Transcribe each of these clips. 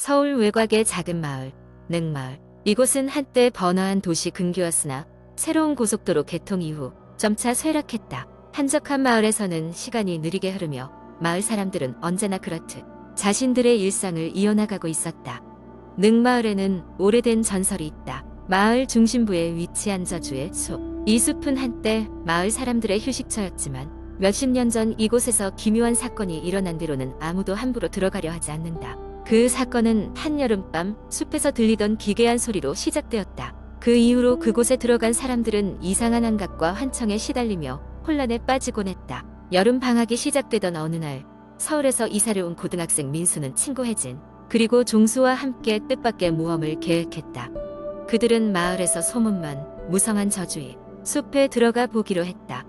서울 외곽의 작은 마을, 능마을. 이곳은 한때 번화한 도시 근교였으나 새로운 고속도로 개통 이후 점차 쇠락했다. 한적한 마을에서는 시간이 느리게 흐르며 마을 사람들은 언제나 그렇듯 자신들의 일상을 이어나가고 있었다. 능마을에는 오래된 전설이 있다. 마을 중심부에 위치한 저주의 숲. 이 숲은 한때 마을 사람들의 휴식처였지만 몇십 년 전 이곳에서 기묘한 사건이 일어난 뒤로는 아무도 함부로 들어가려 하지 않는다. 그 사건은 한여름밤 숲에서 들리던 기괴한 소리로 시작되었다. 그 이후로 그곳에 들어간 사람들은 이상한 감각과 환청에 시달리며 혼란에 빠지곤 했다. 여름 방학이 시작되던 어느 날 서울에서 이사를 온 고등학생 민수는 친구 혜진 그리고 종수와 함께 뜻밖의 모험을 계획했다. 그들은 마을에서 소문만 무성한 저주의 숲에 들어가 보기로 했다.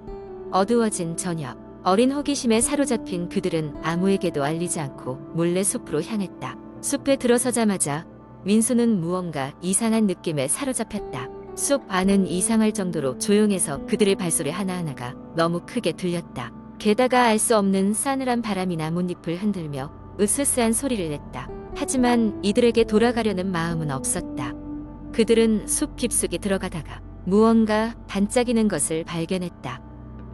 어두워진 저녁 어린 호기심에 사로잡힌 그들은 아무에게도 알리지 않고 몰래 숲으로 향했다. 숲에 들어서자마자 민수는 무언가 이상한 느낌에 사로잡혔다. 숲 안은 이상할 정도로 조용해서 그들의 발소리 하나하나가 너무 크게 들렸다. 게다가 알 수 없는 싸늘한 바람이 나뭇잎을 흔들며 으스스한 소리를 냈다. 하지만 이들에게 돌아가려는 마음은 없었다. 그들은 숲 깊숙이 들어가다가 무언가 반짝이는 것을 발견했다.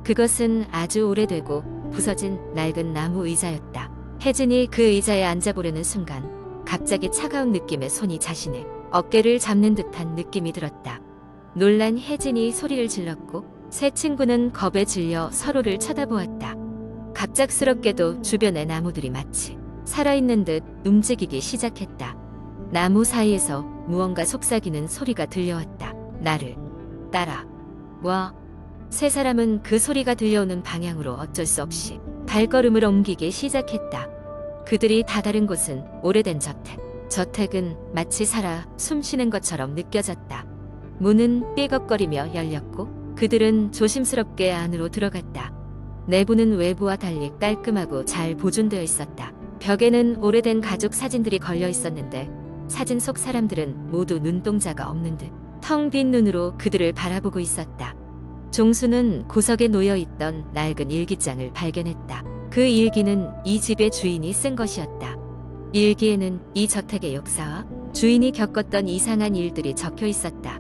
그것은 아주 오래되고 부서진 낡은 나무 의자였다. 혜진이 그 의자에 앉아보려는 순간 갑자기 차가운 느낌의 손이 자신의 어깨를 잡는 듯한 느낌이 들었다. 놀란 혜진이 소리를 질렀고 세 친구는 겁에 질려 서로를 쳐다보았다. 갑작스럽게도 주변의 나무들이 마치 살아있는 듯 움직이기 시작했다. 나무 사이에서 무언가 속삭이는 소리가 들려왔다. 나를 따라 와. 세 사람은 그 소리가 들려오는 방향으로 어쩔 수 없이 발걸음을 옮기기 시작했다. 그들이 다다른 곳은 오래된 저택. 저택은 마치 살아 숨 쉬는 것처럼 느껴졌다. 문은 삐걱거리며 열렸고 그들은 조심스럽게 안으로 들어갔다. 내부는 외부와 달리 깔끔하고 잘 보존되어 있었다. 벽에는 오래된 가족 사진들이 걸려 있었는데 사진 속 사람들은 모두 눈동자가 없는 듯 텅 빈 눈으로 그들을 바라보고 있었다. 종수는 구석에 놓여 있던 낡은 일기장을 발견했다. 그 일기는 이 집의 주인이 쓴 것이었다. 일기에는 이 저택의 역사와 주인이 겪었던 이상한 일들이 적혀 있었다.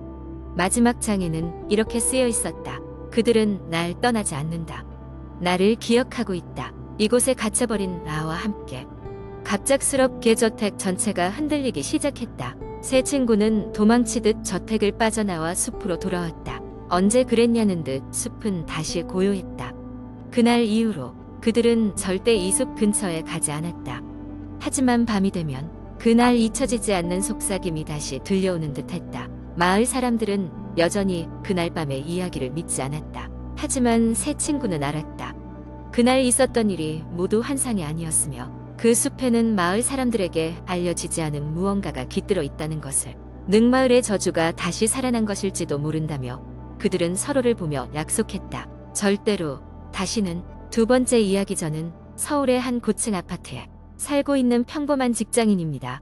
마지막 장에는 이렇게 쓰여 있었다. 그들은 날 떠나지 않는다. 나를 기억하고 있다. 이곳에 갇혀버린 나와 함께. 갑작스럽게 저택 전체가 흔들리기 시작했다. 세 친구는 도망치듯 저택을 빠져나와 숲으로 돌아왔다. 언제 그랬냐는 듯 숲은 다시 고요했다. 그날 이후로 그들은 절대 이 숲 근처에 가지 않았다. 하지만 밤이 되면 그날 잊혀지지 않는 속삭임이 다시 들려오는 듯 했다. 마을 사람들은 여전히 그날 밤의 이야기를 믿지 않았다. 하지만 세 친구는 알았다. 그날 있었던 일이 모두 환상이 아니었으며 그 숲에는 마을 사람들에게 알려지지 않은 무언가가 깃들어 있다는 것을 능마을의 저주가 다시 살아난 것일지도 모른다며 그들은 서로를 보며 약속했다. 절대로 다시는 두 번째 이야기 전은 서울의 한 고층 아파트에 살고 있는 평범한 직장인입니다.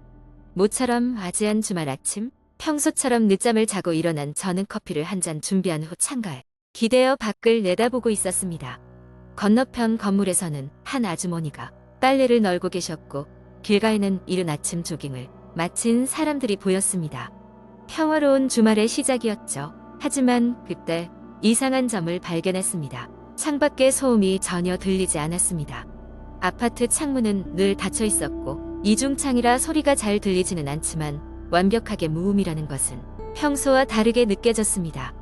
모처럼 아지한 주말 아침 평소처럼 늦잠을 자고 일어난 저는 커피를 한 잔 준비한 후 창가에 기대어 밖을 내다보고 있었습니다. 건너편 건물에서는 한 아주머니가 빨래를 널고 계셨고 길가에는 이른 아침 조깅을 마친 사람들이 보였습니다. 평화로운 주말의 시작이었죠. 하지만 그때 이상한 점을 발견했습니다. 창밖의 소음이 전혀 들리지 않았습니다. 아파트 창문은 늘 닫혀 있었고 이중창이라 소리가 잘 들리지는 않지만 완벽하게 무음이라는 것은 평소와 다르게 느껴졌습니다.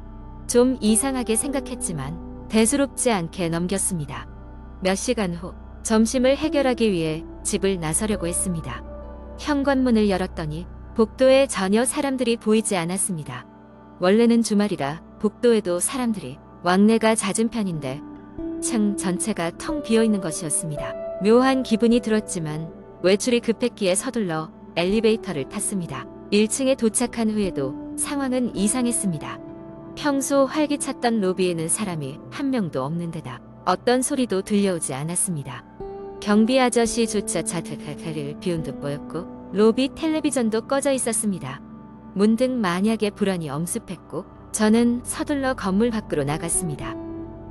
좀 이상하게 생각했지만 대수롭지 않게 넘겼습니다. 몇 시간 후 점심을 해결하기 위해 집을 나서려고 했습니다. 현관문을 열었더니 복도에 전혀 사람들이 보이지 않았습니다. 원래는 주말이라 복도에도 사람들이 왕래가 잦은 편인데 층 전체가 텅 비어 있는 것이었습니다. 묘한 기분이 들었지만 외출이 급했기에 서둘러 엘리베이터를 탔습니다. 1층에 도착한 후에도 상황은 이상했습니다. 평소 활기찼던 로비에는 사람이 한 명도 없는 데다 어떤 소리도 들려오지 않았습니다. 경비 아저씨조차 자택을 비운 듯 보였고 로비 텔레비전도 꺼져 있었습니다. 문득 만약의 불안이 엄습했고 저는 서둘러 건물 밖으로 나갔습니다.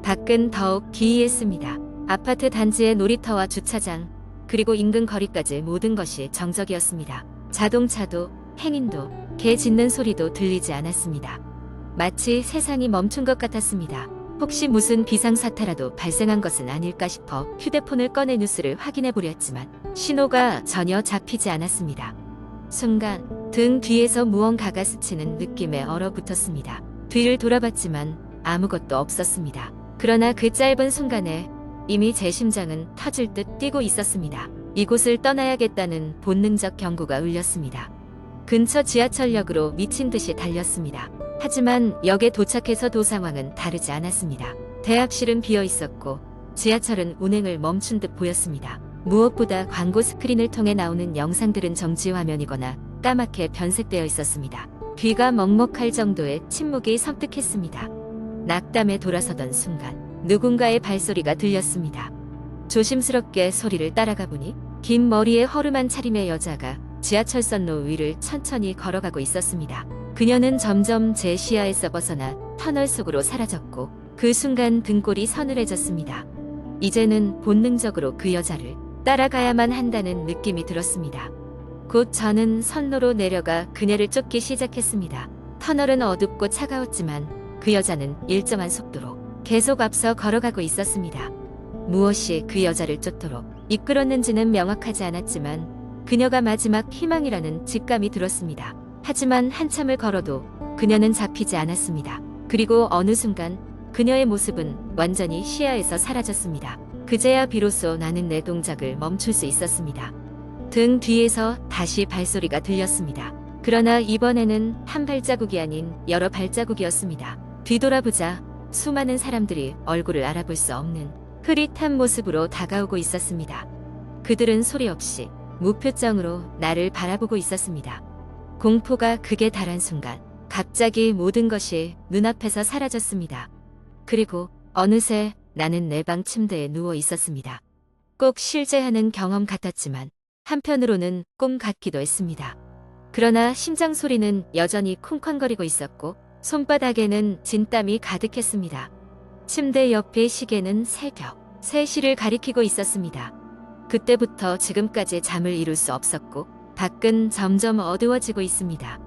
밖은 더욱 기이했습니다. 아파트 단지의 놀이터와 주차장 그리고 인근 거리까지 모든 것이 정적이었습니다. 자동차도 행인도 개 짖는 소리도 들리지 않았습니다. 마치 세상이 멈춘 것 같았습니다. 혹시 무슨 비상사태라도 발생한 것은 아닐까 싶어 휴대폰을 꺼내 뉴스를 확인해 보려 했지만 신호가 전혀 잡히지 않았습니다. 순간 등 뒤에서 무언가가 스치는 느낌에 얼어붙었습니다. 뒤를 돌아봤지만 아무것도 없었습니다. 그러나 그 짧은 순간에 이미 제 심장은 터질 듯 뛰고 있었습니다. 이곳을 떠나야겠다는 본능적 경고가 울렸습니다. 근처 지하철역으로 미친 듯이 달렸습니다. 하지만 역에 도착해서도 상황은 다르지 않았습니다. 대합실은 비어 있었고 지하철은 운행을 멈춘 듯 보였습니다. 무엇보다 광고 스크린을 통해 나오는 영상들은 정지 화면이거나 까맣게 변색되어 있었습니다. 귀가 먹먹할 정도의 침묵이 섬뜩했습니다. 낙담에 돌아서던 순간 누군가의 발소리가 들렸습니다. 조심스럽게 소리를 따라가 보니 긴 머리에 허름한 차림의 여자가 지하철선로 위를 천천히 걸어가고 있었습니다. 그녀는 점점 제 시야에서 벗어나 터널 속으로 사라졌고 그 순간 등골이 서늘해졌습니다. 이제는 본능적으로 그 여자를 따라가야만 한다는 느낌이 들었습니다. 곧 저는 선로로 내려가 그녀를 쫓기 시작했습니다. 터널은 어둡고 차가웠지만 그 여자는 일정한 속도로 계속 앞서 걸어가고 있었습니다. 무엇이 그 여자를 쫓도록 이끌었는지는 명확하지 않았지만 그녀가 마지막 희망이라는 직감이 들었습니다. 하지만 한참을 걸어도 그녀는 잡히지 않았습니다. 그리고 어느 순간 그녀의 모습은 완전히 시야에서 사라졌습니다. 그제야 비로소 나는 내 동작을 멈출 수 있었습니다. 등 뒤에서 다시 발소리가 들렸습니다. 그러나 이번에는 한 발자국이 아닌 여러 발자국이었습니다. 뒤돌아보자 수많은 사람들이 얼굴을 알아볼 수 없는 흐릿한 모습으로 다가오고 있었습니다. 그들은 소리 없이 무표정으로 나를 바라보고 있었습니다. 공포가 극에 달한 순간 갑자기 모든 것이 눈앞에서 사라졌습니다. 그리고 어느새 나는 내 방 침대에 누워 있었습니다. 꼭 실제하는 경험 같았지만 한편으로는 꿈 같기도 했습니다. 그러나 심장 소리는 여전히 쿵쾅거리고 있었고 손바닥에는 진땀이 가득했습니다. 침대 옆의 시계는 새벽 3시를 가리키고 있었습니다. 그때부터 지금까지 잠을 이룰 수 없었고 밖은 점점 어두워지고 있습니다.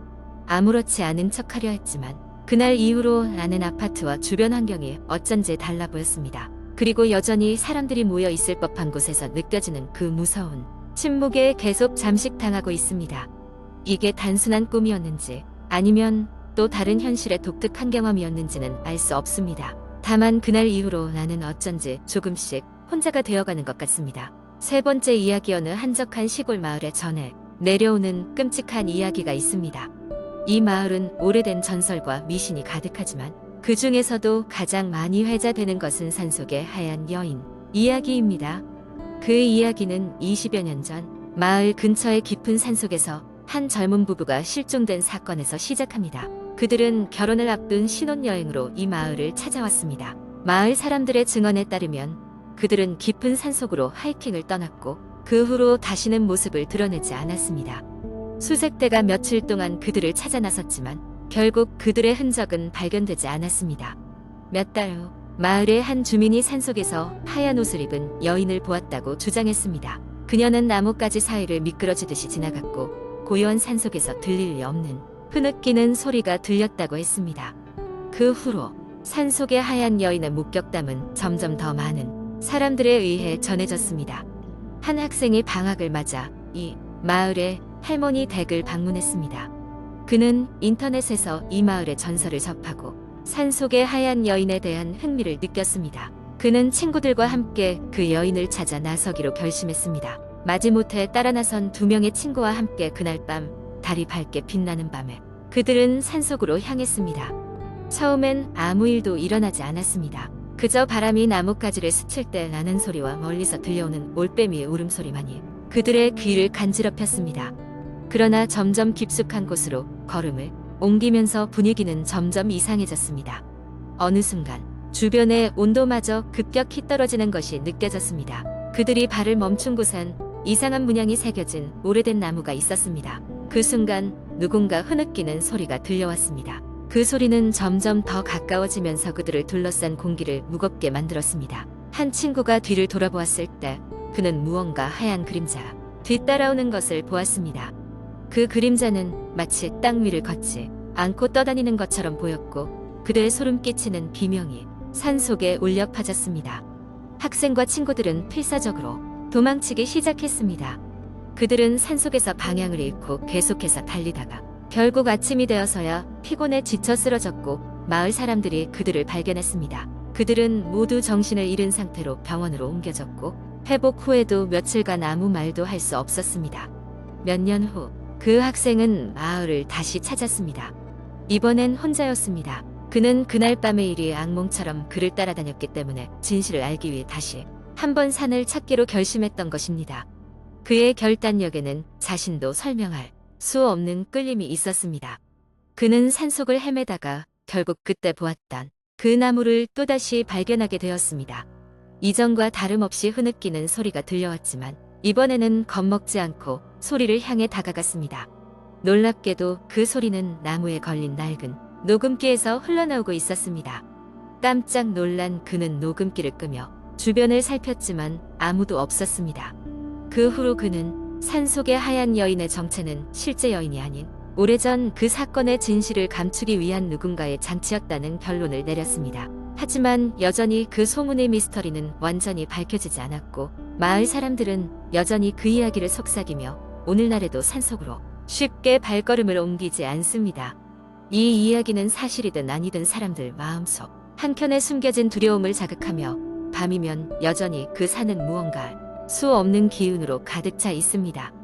아무렇지 않은 척하려 했지만 그날 이후로 나는 아파트와 주변 환경이 어쩐지 달라 보였습니다. 그리고 여전히 사람들이 모여 있을 법한 곳에서 느껴지는 그 무서운 침묵에 계속 잠식당하고 있습니다. 이게 단순한 꿈이었는지 아니면 또 다른 현실의 독특한 경험이었는지는 알 수 없습니다. 다만 그날 이후로 나는 어쩐지 조금씩 혼자가 되어가는 것 같습니다. 세 번째 이야기 어느 한적한 시골 마을에 전해 내려오는 끔찍한 이야기가 있습니다. 이 마을은 오래된 전설과 미신이 가득하지만 그 중에서도 가장 많이 회자되는 것은 산속의 하얀 여인 이야기입니다. 그 이야기는 20여 년 전 마을 근처의 깊은 산속에서 한 젊은 부부가 실종된 사건에서 시작합니다. 그들은 결혼을 앞둔 신혼여행으로 이 마을을 찾아왔습니다. 마을 사람들의 증언에 따르면 그들은 깊은 산속으로 하이킹을 떠났고 그 후로 다시는 모습을 드러내지 않았습니다. 수색대가 며칠 동안 그들을 찾아 나섰지만 결국 그들의 흔적은 발견되지 않았습니다. 몇 달 후 마을의 한 주민이 산속에서 하얀 옷을 입은 여인을 보았다고 주장했습니다. 그녀는 나뭇가지 사이를 미끄러지듯이 지나갔고 고요한 산속에서 들릴 리 없는 흐느끼는 소리가 들렸다고 했습니다. 그 후로 산속의 하얀 여인의 목격담은 점점 더 많은 사람들에 의해 전해졌습니다. 한 학생이 방학을 맞아 이 마을에 할머니 댁을 방문했습니다. 그는 인터넷에서 이 마을의 전설을 접하고 산속의 하얀 여인에 대한 흥미를 느꼈습니다. 그는 친구들과 함께 그 여인을 찾아 나서기로 결심했습니다. 마지못해 따라 나선 두 명의 친구와 함께 그날 밤 달이 밝게 빛나는 밤에 그들은 산속으로 향했습니다. 처음엔 아무 일도 일어나지 않았습니다. 그저 바람이 나뭇가지를 스칠 때 나는 소리와 멀리서 들려오는 올빼미의 울음소리만이 그들의 귀를 간지럽혔습니다. 그러나 점점 깊숙한 곳으로 걸음을 옮기면서 분위기는 점점 이상해졌습니다. 어느 순간 주변의 온도마저 급격히 떨어지는 것이 느껴졌습니다. 그들이 발을 멈춘 곳엔 이상한 문양이 새겨진 오래된 나무가 있었습니다. 그 순간 누군가 흐느끼는 소리가 들려왔습니다. 그 소리는 점점 더 가까워지면서 그들을 둘러싼 공기를 무겁게 만들었습니다. 한 친구가 뒤를 돌아보았을 때 그는 무언가 하얀 그림자 뒤따라오는 것을 보았습니다. 그 그림자는 마치 땅 위를 걷지 않고 떠다니는 것처럼 보였고 그들의 소름 끼치는 비명이 산 속에 울려 퍼졌습니다. 학생과 친구들은 필사적으로 도망치기 시작했습니다. 그들은 산속에서 방향을 잃고 계속해서 달리다가 결국 아침이 되어서야 피곤에 지쳐 쓰러졌고 마을 사람들이 그들을 발견했습니다. 그들은 모두 정신을 잃은 상태로 병원으로 옮겨졌고 회복 후에도 며칠간 아무 말도 할 수 없었습니다. 몇 년 후 그 학생은 마을을 다시 찾았습니다. 이번엔 혼자였습니다. 그는 그날 밤의 일이 악몽처럼 그를 따라다녔기 때문에 진실을 알기 위해 다시 한 번 산을 찾기로 결심했던 것입니다. 그의 결단력에는 자신도 설명할 수 없는 끌림이 있었습니다. 그는 산속을 헤매다가 결국 그때 보았던 그 나무를 또다시 발견하게 되었습니다. 이전과 다름없이 흐느끼는 소리가 들려왔지만 이번에는 겁먹지 않고 소리를 향해 다가갔습니다. 놀랍게도 그 소리는 나무에 걸린 낡은 녹음기에서 흘러나오고 있었습니다. 깜짝 놀란 그는 녹음기를 끄며 주변을 살폈지만 아무도 없었습니다. 그 후로 그는 산속의 하얀 여인의 정체는 실제 여인이 아닌 오래전 그 사건의 진실을 감추기 위한 누군가의 장치였다는 결론을 내렸습니다. 하지만 여전히 그 소문의 미스터리는 완전히 밝혀지지 않았고 마을 사람들은 여전히 그 이야기를 속삭이며 오늘날에도 산속으로 쉽게 발걸음을 옮기지 않습니다. 이 이야기는 사실이든 아니든 사람들 마음속 한켠에 숨겨진 두려움을 자극하며 밤이면 여전히 그 산은 무언가 수 없는 기운으로 가득 차 있습니다.